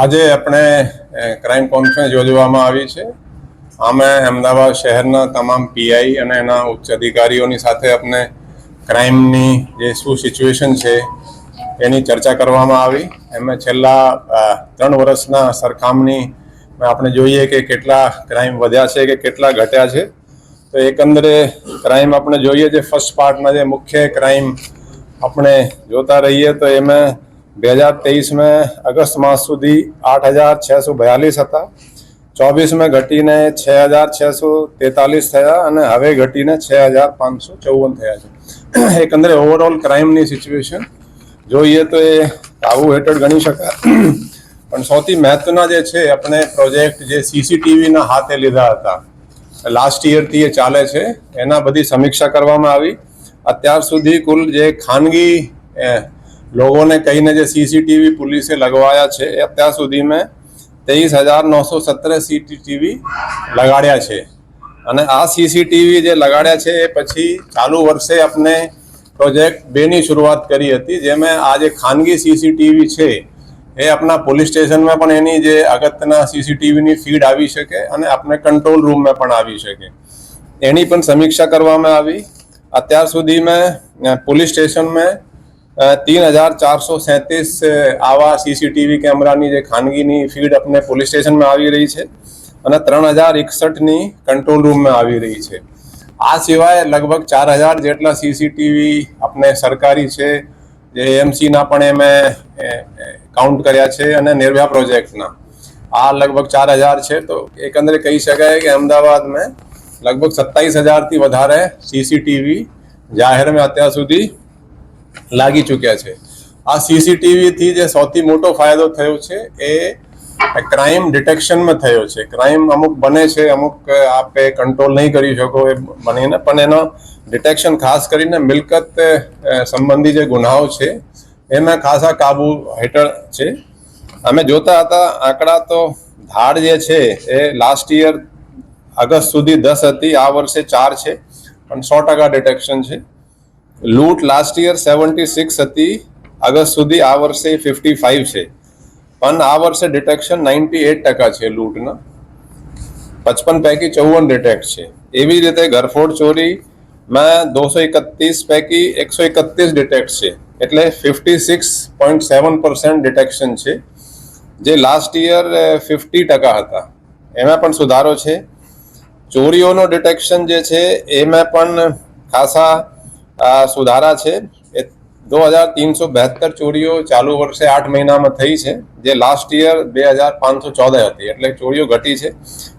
આજે આપણે crime conference યોજવામાં આવી છે. અમે અમદાવાદ શહેરના તમામ પીઆઈ અને એના ઉચ્ચ અધિકારીઓની સાથે આપણે ક્રાઇમની જે શું સિચ્યુએશન છે, એની ચર્ચા કરવામાં આવી. એમાં છેલ્લા ત્રણ વર્ષના સરખામણી આપણે જોઈએ કે કેટલા ક્રાઇમ વધ્યા છે કે કેટલા ઘટ્યા છે. તો એકંદરે ક્રાઇમ આપણે જોઈએ જે ફર્સ્ટ પાર્ટના જે મુખ્ય ક્રાઇમ આપણે જોતા રહીએ તો એમાં બે હજાર તેવીસમાં અગસ્ત માસ સુધી આઠ હજાર છસો બયાલીસ હતા. ચોવીસમાં ઘટીને છ હજાર છસો તેતાલીસ થયા અને હવે ઘટીને છ હજાર પાંચસો ચૌવન થયા છે. એકંદરે ઓવરઓલ ક્રાઇમની સિચ્યુએશન જોઈએ તો એ કાબુ હેઠળ ગણી શકાય. પણ સૌથી મહત્વના જે છે, આપણે પ્રોજેક્ટ જે સીસીટીવીના હાથે લીધા હતા. લાસ્ટ યરથી એ ચાલે છે. એના બધી સમીક્ષા કરવામાં આવી. અત્યાર સુધી કુલ જે ખાનગી લોકોને કહીને જે સીસીટીવી પોલીસે લગવાયા છે, એ અત્યાર સુધીમાં તેવીસ હજાર નવસો સત્તર સીસીટીવી લગાડ્યા છે. અને આ સીસીટીવી જે લગાડ્યા છે, એ પછી ચાલુ વર્ષે આપણે પ્રોજેક્ટ બેની શરૂઆત કરી હતી જેમાં આ જે ખાનગી સીસીટીવી છે, એ આપણા પોલીસ સ્ટેશનમાં પણ એની જે અગત્યના સીસીટીવીની ફીડ આવી શકે અને આપણે કંટ્રોલ રૂમમાં પણ આવી શકે. એની પણ સમીક્ષા કરવામાં આવી. અત્યાર સુધીમાં અ, પોલીસ સ્ટેશનમાં तीन हजार चार सौ सैंतीस આવા સીસીટીવી કેમેરાની જે ખાનગીની ફીડ આપણે પોલીસ સ્ટેશનમાં આવી રહી છે અને ત્રણ હજાર એકસઠની કંટ્રોલ રૂમમાં આવી રહી છે આ સિવાય લગભગ ચાર હજાર જેટલા સીસીટીવી આપણે સરકારી છે જે એએમસીના પણ એમે કાઉન્ટ કર્યા છે અને નિર્ભયા પ્રોજેક્ટના આ લગભગ ચાર હજાર છે તો એકંદરે કહી શકાય કે અમદાવાદમાં લગભગ સત્તાવીસ હજારથી વધારે સીસીટીવી જાહેરમાં અત્યાર સુધી લાગી ચૂક્યા છે. આ સીસીટીવીથી જે સૌથી મોટો ફાયદો થયો છે એ ક્રાઇમ ડિટેક્શનમાં થયો છે. ક્રાઇમ અમુક બને છે, અમુક આપે કંટ્રોલ નહીં કરી શકો એ બનીને, પણ એનો ડિટેક્શન ખાસ કરીને મિલકત સંબંધી જે ગુનાઓ છે એમાં ખાસા કાબુ હેઠળ છે. અમે જોતા હતા આંકડા તો ધાડ જે છે એ લાસ્ટ યર અગસ્ત સુધી દસ હતી, આ વર્ષે ચાર છે પણ સો ટકા ડિટેક્શન છે. લૂંટ લાસ્ટ યર સેવન્ટી સિક્સ હતી, અગસ્ત સુધી આ વર્ષે ફિફ્ટી ફાઇવ છે. પણ આ વર્ષે ડિટેક્શન નાઇન્ટી એટ ટકા છે લૂંટના. પચપન પૈકી ચૌવન ડિટેક્ટ છે. એવી રીતે ઘરફોડ ચોરીમાં દોસો એકત્રીસ પૈકી એકસો એકત્રીસ ડિટેક્ટ છે. એટલે fifty six point seven percent detection છે. જે લાસ્ટ યર ફિફ્ટી ટકા હતા. એમાં પણ સુધારો છે. ચોરીઓનો ડિટેક્શન જે છે, એમાં પણ ખાસા સુધારા છે. એ દો હજાર તીનસો બેહત્તર ચોરીઓ ચાલુ વર્ષે આઠ મહિનામાં થઈ છે, જે લાસ્ટ યર બે હજાર પાંચસો ચૌદ હતી. એટલે ચોરીઓ ઘટી છે.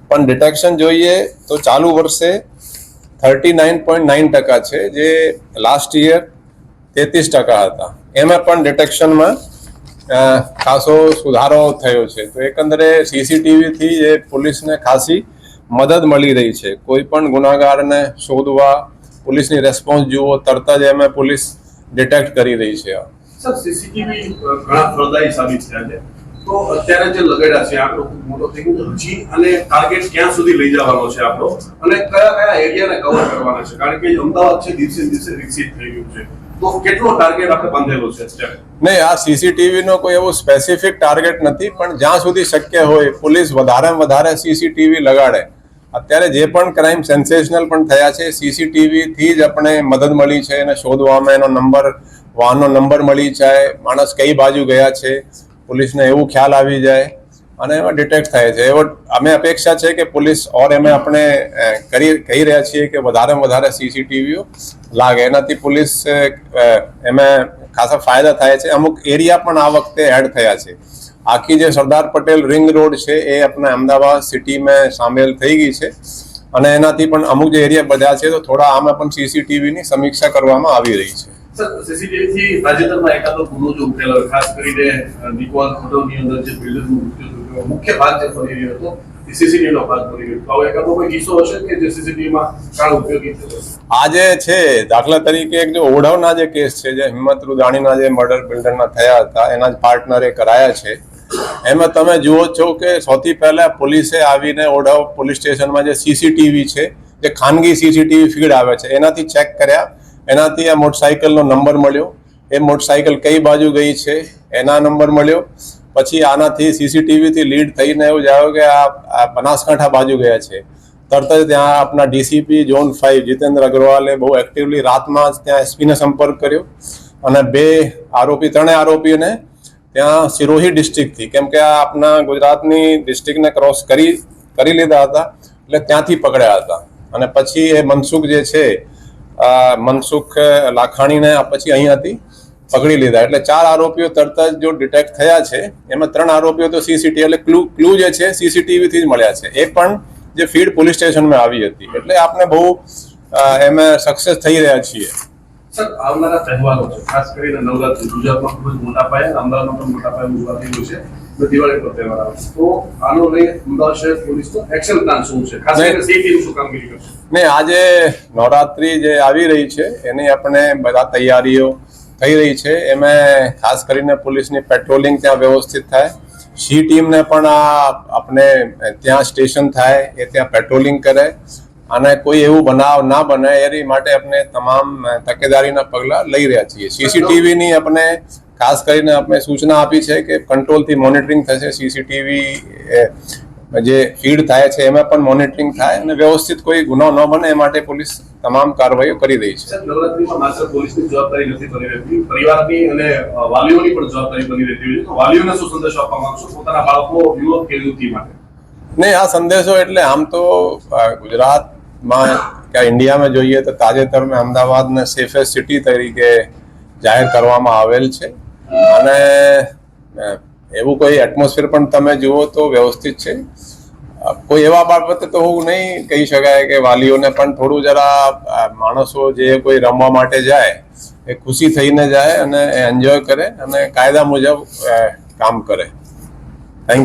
પણ ડિટેક્શન જોઈએ તો ચાલુ વર્ષે થર્ટી નાઇન પોઈન્ટ નાઇન ટકા છે, જે લાસ્ટ યર તેત્રીસ ટકા હતા. એમાં પણ ડિટેક્શનમાં ખાસો સુધારો થયો છે. તો એકંદરે સીસીટીવીથી એ પોલીસને ખાસી મદદ મળી રહી છે. કોઈ પણ ગુનાગારને શોધવા પોલીસની રેસ્પોન્સ જુઓ, તરત જ એમાં પોલીસ ડિટેક્ટ કરી રહી છે. સીસીટીવી ઘણા ફળદાયી સાબિત થયા છે. તો અત્યારે જે લગાડ્યા છે ખૂબ મોટો અને ટાર્ગેટ ક્યાં સુધી લઈ જવાનો છે આપણો? અને કયા કયા એરિયાને કવર કરવાના છે? કારણ કે અમદાવાદ દિવસે દિવસે વિકસિત થઈ ગયું છે. કેટલો ટાર્ગેટ આપણે બાંધેલો છે નહીં, આ સીસીટીવી નો કોઈ એવો સ્પેસિફિક ટાર્ગેટ નથી, પણ જ્યાં સુધી શક્ય હોય, પોલીસ વધારેમાં વધારે સીસીટીવી લગાડે. અત્યારે જે પણ ક્રાઇમ સેન્સેશનલ પણ થયા છે સીસીટીવી થી જ આપણે મદદ મળી છે એને શોધવામાં એનો નંબર વાહનનો નંબર મળી જાય, માણસ કઈ બાજુ ગયા છે, પોલીસને એવું ખ્યાલ આવી જાય. અને એમાં ડિટેક્ટ થાય છે. એવો અમે અપેક્ષા છે કે પોલીસ ઓર એમે આપણે કરી, કહી રહ્યા છીએ કે વધારેમાં વધારે સીસીટીવીઓ લાગે. એનાથી પોલીસ એમાં ખાસા ફાયદા થાય છે. અમુક એરિયા પણ આ વખતે એડ થયા છે. આખી જે સરદાર પટેલ રિંગ રોડ છે એ આપણા અમદાવાદ સિટીમાં સામેલ થઈ ગઈ છે. અને એનાથી પણ અમુક જે એરિયા બધા છે તો થોડા આમાં પણ સીસીટીવીની સમીક્ષા કરવામાં આવી રહી છે. સીસીટીવીથી તાજેતરમાં એકાદો ગુનો જો ઉકેલાયો, ખાસ કરીને નિકોલ હોટલની અંદર જે બિલ્ડરનું મૃત્યુ મુખ્ય ભાગ જે ફરી રહ્યો હતો, એ સીસીટીવી નો ભાગ ફરી રહ્યો હતો. હવે એકાદો કોઈ કિસ્સો હશે કે જે સીસીટીવી માં કાળ ઉપયોગી થયો આ જે છે, દાખલા તરીકે એક જો ઓઢવના જે કેસ છે, જે હિંમત રૂદાણીના જે મર્ડર બિલ્ડરના થયા હતા, એના પાર્ટનરે કરાયા છે. એમાં તમે જુઓ છો કે સૌથી પહેલા પોલીસે આવીને ઓઢવ પોલીસ સ્ટેશનમાં જે સીસીટીવી છે, જે ખાનગી સીસીટીવી ફીડ આવે છે, એનાથી ચેક કર્યા. એનાથી આ મોટરસાઇકલનો નંબર મળ્યો. એ મોટરસાયકલ કઈ બાજુ ગઈ છે, એના નંબર મળ્યો. પછી આનાથી સીસીટીવીથી લીડ થઈને એવું જાયો કે આ બનાસકાંઠા બાજુ ગયા છે. તરત જ ત્યાં આપણા ડીસીપી ઝોન ફાઇવ જીતેન્દ્ર અગ્રવાલે બહુ એક્ટિવલી રાતમાં જ ત્યાં એસપીને સંપર્ક કર્યો. અને બે આરોપી, ત્રણેય આરોપીઓને ત્યાં સિરોહી ડિસ્ટ્રિક્ટથી, કેમ કે આ આપણા ગુજરાતની ડિસ્ટ્રિક્ટને ક્રોસ કરી કરી લીધા હતા, એટલે ત્યાંથી પકડ્યા હતા. અને પછી એ મનસુખ જે છે મનસુખ લાખાણીને પછી અહીંયાથી પકડી લીધા. એટલે ચાર આરોપીઓ તરત જ જો ડિટેક્ટ થયા છે એમાં ત્રણ આરોપીઓ તો સીસીટીવી એટલે ક્લુ ક્લુ જે છે સીસીટીવીથી જ મળ્યા છે. એ પણ જે ફીડ પોલીસ સ્ટેશનમાં આવી હતી. એટલે આપણે બહુ એમાં સક્સેસ થઈ રહ્યા છીએ. સર આવનારા તહેવારો છે ખાસ કરીને નવરાત્રી ગુજરાતમાં ખૂબ જ મોટા પાયે અમદાવાદમાં પણ મોટા પાયે ઉજવાતી છે અને દિવાળી પર તહેવાર આવે તો આનો લઈ અમદાવાદ શહેર પોલીસનો એક્શન પ્લાન શું છે? ખાસ કરીને સેફટીનું શું કામગીરી કરશે? ને આજે નવરાત્રી જે આવી રહી છે એની આપણે બધા તૈયારીઓ થઈ રહી છે. એમાં ખાસ કરીને પોલીસની પેટ્રોલિંગ ત્યાં વ્યવસ્થિત થાય. સી ટીમને પણ આ આપણે ત્યાં સ્ટેશન થાય, એ ત્યાં પેટ્રોલિંગ કરે. અને કોઈ એવું બનાવ ના બને, એની માટે આપણે તમામ તકેદારીના પગલાં લઈ રહ્યા છીએ. સીસીટીવીની આપણે ખાસ કરીને આપણે સૂચના આપી છે કે કંટ્રોલથી મોનિટરિંગ થશે. સીસીટીવી જે ફીડ થાય છે એમાં પણ મોનિટરિંગ થાય અને વ્યવસ્થિત કોઈ ગુનો ન બને એ માટે પોલીસ તમામ કાર્યવાહીઓ કરી રહી છે. નહીં આ સંદેશો એટલે આમ તો ગુજરાતમાં કે ઇન્ડિયામાં જોઈએ તો તાજેતરમાં અમદાવાદને સેફેસ્ટ સિટી તરીકે જાહેર કરવામાં આવેલ છે. અને એવું કોઈ એટમોસ્ફિયર પણ તમે જુઓ તો વ્યવસ્થિત છે. કોઈ એવા બાબતે તો હું નહીં કહી શકાય કે વાલીઓને પણ થોડું જરા માણસો જે કોઈ રમવા માટે જાય, એ ખુશી થઈને જાય અને એન્જોય કરે અને કાયદા મુજબ કામ કરે. Thank you